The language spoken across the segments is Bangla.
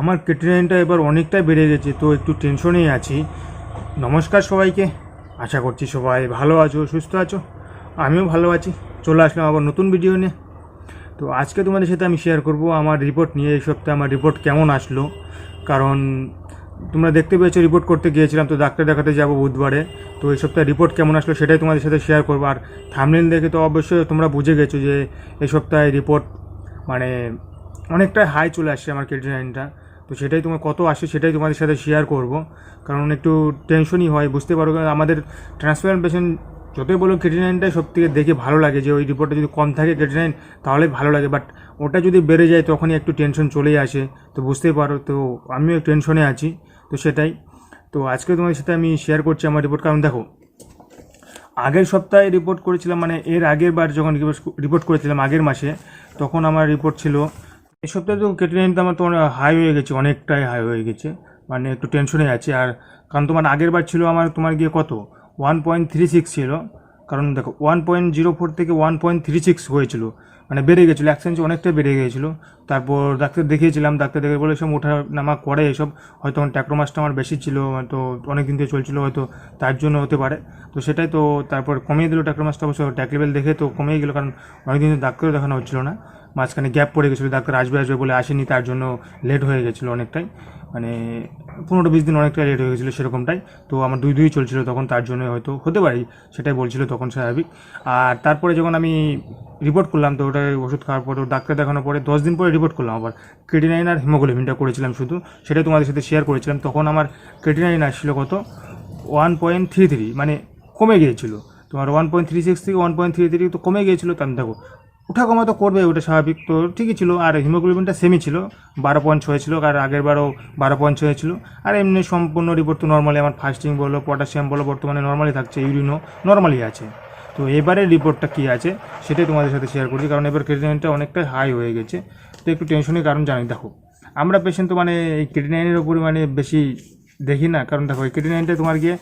আমার ক্রিটিনাইনটা এবার অনেকটাই বেড়ে গেছে, তো একটু টেনশনেই আছি। নমস্কার সবাইকে, আশা করছি সবাই ভালো আছো, সুস্থ আছো, আমিও ভালো আছি। চলে আসলাম আবার নতুন ভিডিও নিয়ে। তো আজকে তোমাদের সাথে আমি শেয়ার করব আমার রিপোর্ট নিয়ে, এই সপ্তাহে আমার রিপোর্ট কেমন আসলো। কারণ তোমরা দেখতে পেয়েছ রিপোর্ট করতে গিয়েছিলাম, তো ডাক্তার দেখাতে যাব বুধবারে। তো এই সপ্তাহে রিপোর্ট কেমন আসলো সেটাই তোমাদের সাথে শেয়ার করব। আর থামলেন দেখে তো অবশ্যই তোমরা বুঝে গেছো যে এই সপ্তাহে রিপোর্ট মানে অনেকটাই হাই চলে আসছে আমার ক্রেডিনাইনটা তো সেটাই তোমার কত আসে সেটাই তোমাদের সাথে শেয়ার করব। কারণ একটু টেনশনই হয়, বুঝতে পারো কারণ আমাদের ট্রান্সপ্লান্ট পেশেন্ট যতই বলুন বলো ক্রেডিনাইনটাই সব থেকে দেখে ভালো লাগে, যে ওই রিপোর্টটা যদি কম থাকে ক্রেডিনাইন তাহলে ভালো লাগে। বাট ওটা যদি বেড়ে যায়, তখনই একটু টেনশন চলেই আসে। তো বুঝতেই পারো, তো আমিও টেনশনে আছি, তো সেটাই। তো আজকে তোমাদের সাথে আমি শেয়ার করছি আমার রিপোর্ট কারণ দেখো, আগের সপ্তাহে রিপোর্ট করেছিলাম মানে এর আগের বার যখন রিপোর্ট করেছিলাম, আগের মাসে, তখন আমার রিপোর্ট ছিল এই সপ্তাহে তো কেটে নিতে আমার তো হাই হয়ে গেছে, অনেকটাই হাই হয়ে গেছে। মানে একটু টেনশনে আছে। আর কারণ তোমার আগের বার ছিল আমার, তোমার গিয়ে কত? ওয়ান পয়েন্ট থ্রি সিক্স ছিল। কারণ দেখো ওয়ান পয়েন্ট জিরো ফোর থেকে ওয়ান পয়েন্ট থ্রি সিক্স হয়েছিল। মানে বেড়ে গেছিল এক সেন্স অনেকটাই বেড়ে গিয়েছিল তারপর ডাক্তার দেখিয়েছিলাম, ডাক্তার দেখে বলে এসব ওঠা নামা করে এসব। হয়তো ট্যাক্রোমাসটা আমার বেশি ছিল তো অনেক দিন থেকে চলছিল, হয়তো তার জন্য হতে পারে। তো সেটাই তো, তারপর কমিয়ে দিল ট্যাক্রোমাসটা অবশ্য ট্যাক লেভেল দেখে তো কমিয়ে গেলো, কারণ অনেকদিন ধরে ডাক্তারও দেখানো হচ্ছিল না। মাঝখানে গ্যাপ পড়ে গেছিল, ডাক্তার আসবে আসবে বলে আসেনি, তার জন্য লেট হয়ে গেছিল অনেকটাই। মানে পনেরো বিশ দিন অনেকটা লেট হয়ে গেছিল সেরকমটাই। তো আমার দুই দুই চলছিল তখন, তার জন্য হয়তো হতে পারি, সেটাই বলছিল তখন স্বাভাবিক। আর তারপরে যখন আমি রিপোর্ট করলাম, তো ওটা ওষুধ খাওয়ার পরে, ডাক্তার দেখানোর পরে দশ দিন পরে রিপোর্ট করলাম আবার। ক্রেটিনাইন আর হিমোগ্লোবিনটা করেছিলাম শুধু, সেটাই তোমাদের সাথে শেয়ার করেছিলাম। তখন আমার ক্রেটিনাইন আসছিল কত? ওয়ান পয়েন্ট থ্রি থ্রি মানে কমে গিয়েছিল। তোমার ওয়ান পয়েন্ট থ্রি সিক্স থেকে ওয়ান পয়েন্ট থ্রি থ্রি তো কমে গিয়েছিল। তার দেখো ওঠা কমা তো করবে ওটা স্বাভাবিক। তো ঠিকই ছিল, আর হিমোগ্লোবিনটা সেমই ছিল। বারো পয়েন্ট ছয় ছিল, আর আগের বারও বারো পয়েন্ট ছয় ছিল। আর এমনি সম্পূর্ণ রিপোর্ট তো নর্মালি আমার ফাস্টিং বলো পটাশিয়াম বলো, বর্তমানে নর্মালি থাকছে ইউরিনও নর্মালি আছে। তো এবারের রিপোর্টটা কী আছে, সেটাই তোমাদের সাথে শেয়ার করছি, কারণ এবার ক্রেডিনাইনটা অনেকটাই হাই হয়ে গেছে। তো একটু টেনশনের কারণ জানি দেখো, আমরা পেশেন্ট তো মানে এই ক্রেডিনাইনের ওপরে মানে বেশি দেখি না, কারণ দেখো, এই ক্রেডিনাইনটা তোমার গিয়ে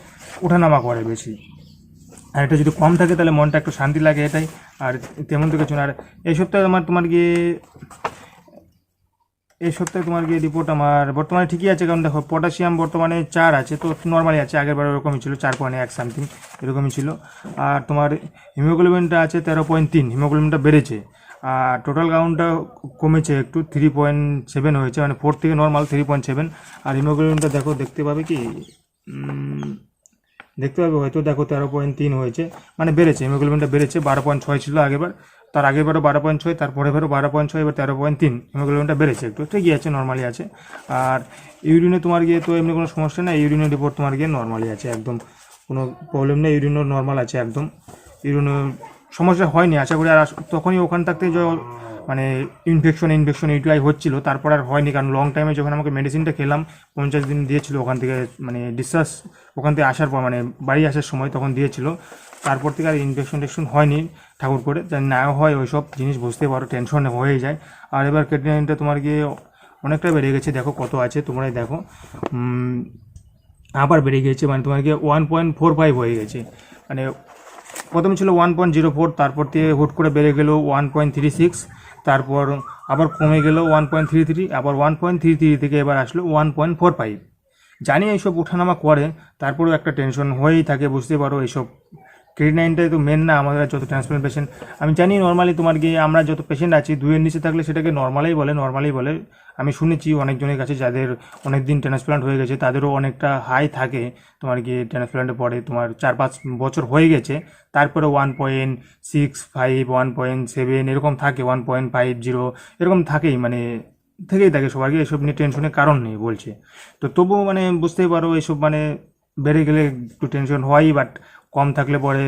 ওঠানামা করে বেশি। আর এটা যদি কম থাকে তাহলে মনটা একটু শান্তি লাগে এটাই। আর তেমন তো কিছু না। আর এই সপ্তাহে আমার তোমার গিয়ে, এই সপ্তাহে তোমার গিয়ে রিপোর্ট আমার, বর্তমানে ঠিকই আছে, কারণ দেখো পটাশিয়াম বর্তমানে চার আছে, তো নর্মালি আছে আগের বার ওরকমই ছিল, চার পয়েন্ট এক সামথিং এরকমই ছিল। আর তোমার হিমোগ্লোবিনটা আছে তেরো পয়েন্ট তিন হিমোগ্লোবিনটা বেড়েছে। আর টোটাল কাউন্টটা কমেছে একটু থ্রি পয়েন্ট সেভেন হয়েছে মানে ফোর থেকে নর্মাল থ্রি পয়েন্ট সেভেন আর হিমোগ্লোবিনটা দেখো, দেখতে পাবে কি? দেখতে পাবে হয়তো, দেখো তেরো পয়েন্ট তিন হয়েছে মানে বেড়েছে হিমোগ্লোবিনটা বেড়েছে, বারো পয়েন্ট ছয় ছিল আগেবার তার আগেবারও বারো পয়েন্ট ছয় তারপরে বারও বারো পয়েন্ট ছয়, এবার তেরো পয়েন্ট তিন হিমোগ্লোবিনটা বেড়েছে একটু ঠিকই আছে নর্মালি আছে। আর ইউরিনে তোমার গিয়ে তো এমনি কোনো সমস্যা নেই ইউরিনের রিপোর্ট তোমার গিয়ে নর্মালি আছে, একদম কোনো প্রবলেম নেই ইউরিনও নর্মাল আছে, একদম। ইউরিনও সমস্যা হয়নি, আশা করি, আর তখনই ওখান থাকতে মানে ইনফেকশন ইনফেকশন ইউটিআই হচ্ছিল। তারপর আর হয়নি, কারণ লং টাইমে যখন আমাকে মেডিসিনটা খেলাম, পঞ্চাশ দিন দিয়েছিল ওখান থেকে মানে ডিসচার্জ ওখান থেকে আসার পর মানে বাড়ি আসার সময় তখন দিয়েছিল। তারপর থেকে আর ইনফেকশন টেকশন হয়নি ঠাকুর করে না হয় ওই সব জিনিস বুঝতে পারো টেনশন হয়ে যায়। আর এবার কেটনাইনটা তোমার গিয়ে অনেকটা বেড়ে গেছে, দেখো কত আছে, তোমরাই দেখো। আবার বেড়ে গিয়েছে মানে তোমার গিয়ে ওয়ান পয়েন্ট ফোর ফাইভ হয়ে গেছে। মানে প্রথম ছিল ওয়ান পয়েন্ট জিরো ফোর তারপর থেকে হুট করে বেড়ে গেলো ওয়ান পয়েন্ট থ্রি সিক্স তারপর আবার কমে গেল ওয়ান পয়েন্ট থ্রি থ্রি আবার ওয়ান পয়েন্ট থ্রি থ্রি থেকে এবার আসলো ওয়ান পয়েন্ট ফোর ফাইভ জানি এইসব উঠানামা করে, তারপরেও একটা টেনশন হয়েই থাকে বুঝতে পারো এইসব ক্রেডিট নাইনটাই তো মেন না, আমাদের যত ট্রান্সপ্লান্ট পেশেন্ট আমি জানি নর্মালি তোমার গিয়ে আমরা যত পেশেন্ট আছি দুয়ের নিচে থাকলে সেটাকে নর্মালেই বলে নর্মালেই বলে। আমি শুনেছি অনেকজনের কাছে যাদের অনেক দিন ট্রান্সপ্লান্ট হয়ে গেছে, তাদেরও অনেকটা হাই থাকে। তোমার গিয়ে ট্রান্সপ্লান্টের পরে তোমার চার পাঁচ বছর হয়ে গেছে, তারপরে one point six five one point seven এরকম থাকে ওয়ান পয়েন্ট ফাইভ জিরো এরকম থাকেই মানে থেকেই থাকে সবাইকে এসব নিয়ে টেনশনের কারণ নেই বলছে। তো তবুও মানে বুঝতেই পারো, এসব মানে বেড়ে গেলে একটু টেনশন হয় বাট কম থাকলে পরে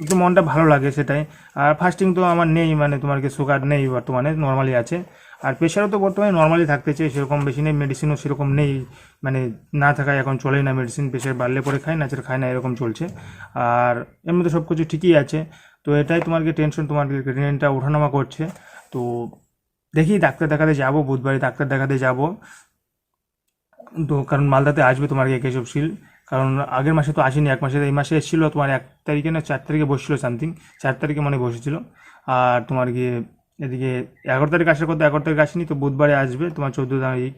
একটু মনটা ভালো লাগে সেটাই। আর ফাস্টিং তো আমার নেই মানে তোমার কি সুগার নেই বর্তমানে নর্মালি আছে। আর প্রেশারও তো বর্তমানে নর্মালি থাকতে চাই, সেরকম বেশি নেই মেডিসিনও সেরকম নেই। মানে না থাকায় এখন চলেই না মেডিসিন প্রেশার বাড়লে পরে খায় না ছাড়া খায় না, এরকম চলছে। আর এমনি তো সব কিছু ঠিকই আছে। তো এটাই তোমার কি টেনশন তোমার ক্রেডিনেনটা ওঠানামা করছে। তো দেখি, ডাক্তার দেখাতে যাব, বুধবারে ডাক্তার দেখাতে যাব। তো কারণ মালদাতে আসবে তোমার কি কেশব শিল কারণ আগের মাসে তো আসেনি, এক মাসে, এই মাসে এসেছিল তোমার এক তারিখে না চার তারিখে বসছিল সামথিং চার তারিখে মনে বসেছিল। আর তোমার গিয়ে এদিকে এগারো তারিখ আসার কথা এগারো তারিখ আসেনি, তো বুধবারে আসবে, তোমার চোদ্দ তারিখ,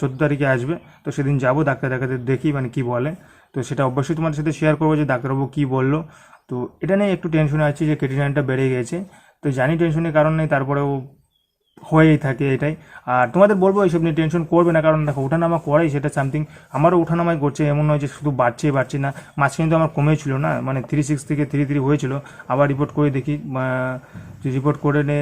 চোদ্দ তারিখে আসবে। তো সেদিন যাব, ডাক্তার দেখাতে দেখি মানে কি বলে। তো সেটা অবশ্যই তোমাদের সাথে শেয়ার করব যে ডাক্তারবাবু কী বলল। তো এটা নিয়ে একটু টেনশনে আছি যে কেটিনাইনটা বেড়ে গেছে। তো জানি টেনশনের কারণ নেই, তারপরেও হয়েই থাকে এটাই। আর তোমাদের বলব, এইসব নিয়ে টেনশন করবে না, কারণ দেখো ওঠানামা করেই সেটা সামথিং আমারও ওঠানামাই করছে, এমন নয় যে শুধু বাড়ছে বাড়ছে না মাছ কিন্তু আমার কমেছিল না মানে থ্রি সিক্স থেকে থ্রি থ্রি হয়েছিল। আবার রিপোর্ট করে দেখি রিপোর্ট করে নে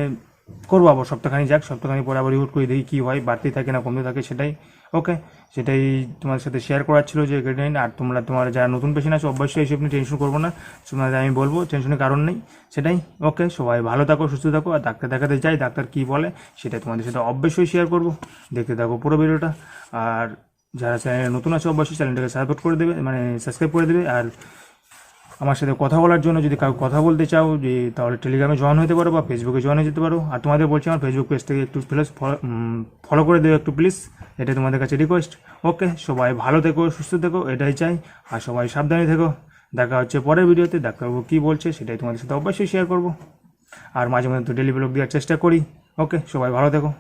করব আবার সপ্তাহখানি যাক সপ্তাহখানি পরে আবার রিপোর্ট করে দেখি কী হয় বাড়তেই থাকে না, কমতে থাকে, সেটাই। ওকে সেটাই তোমাদের সাথে শেয়ার করার ছিল যে গ্রেডাইন আর তোমরা, তোমার যারা নতুন পেশেন্ট আছে, অবশ্যই এইসব নিয়ে টেনশন করব না। তোমাদের আমি বলব টেনশনের কারণ নেই, সেটাই। ওকে সবাই ভালো থাকো, সুস্থ থাকো, আর ডাক্তার দেখাতে যাই ডাক্তার কী বলে, সেটাই তোমাদের সাথে অবশ্যই শেয়ার করব। দেখতে থাকো পুরো ভিডিওটা, আর যারা চ্যানেলে নতুন আছে, অবশ্যই চ্যানেলটাকে সাপোর্ট করে দেবে মানে সাবস্ক্রাইব করে দেবে, আর আমার সাথে কথা বলার জন্য যদি কাউ কথা বলতে চাও, যে তাহলে টেলিগ্রামে জয়েন হতে পারো বা ফেসবুকে জয়েন হয়ে যেতে পারো। আর তোমাদের বলছি আমার ফেসবুক পেজ থেকে একটু প্লিজ ফলো করে দেবে একটু প্লিজ এটা তোমাদের কাছে রিকোয়েস্ট ওকে সবাই ভালো থেকো, সুস্থ থেকো, এটাই চাই। আর সবাই সাবধানে থেকো। দেখা হচ্ছে পরের ভিডিওতে, দেখা ডাক্তারবাবু কী বলছে, সেটাই তোমাদের সাথে অবশ্যই শেয়ার করব। আর মাঝে মাঝে তো ডেলি ব্লগ দেওয়ার চেষ্টা করি। ওকে সবাই ভালো থেকো।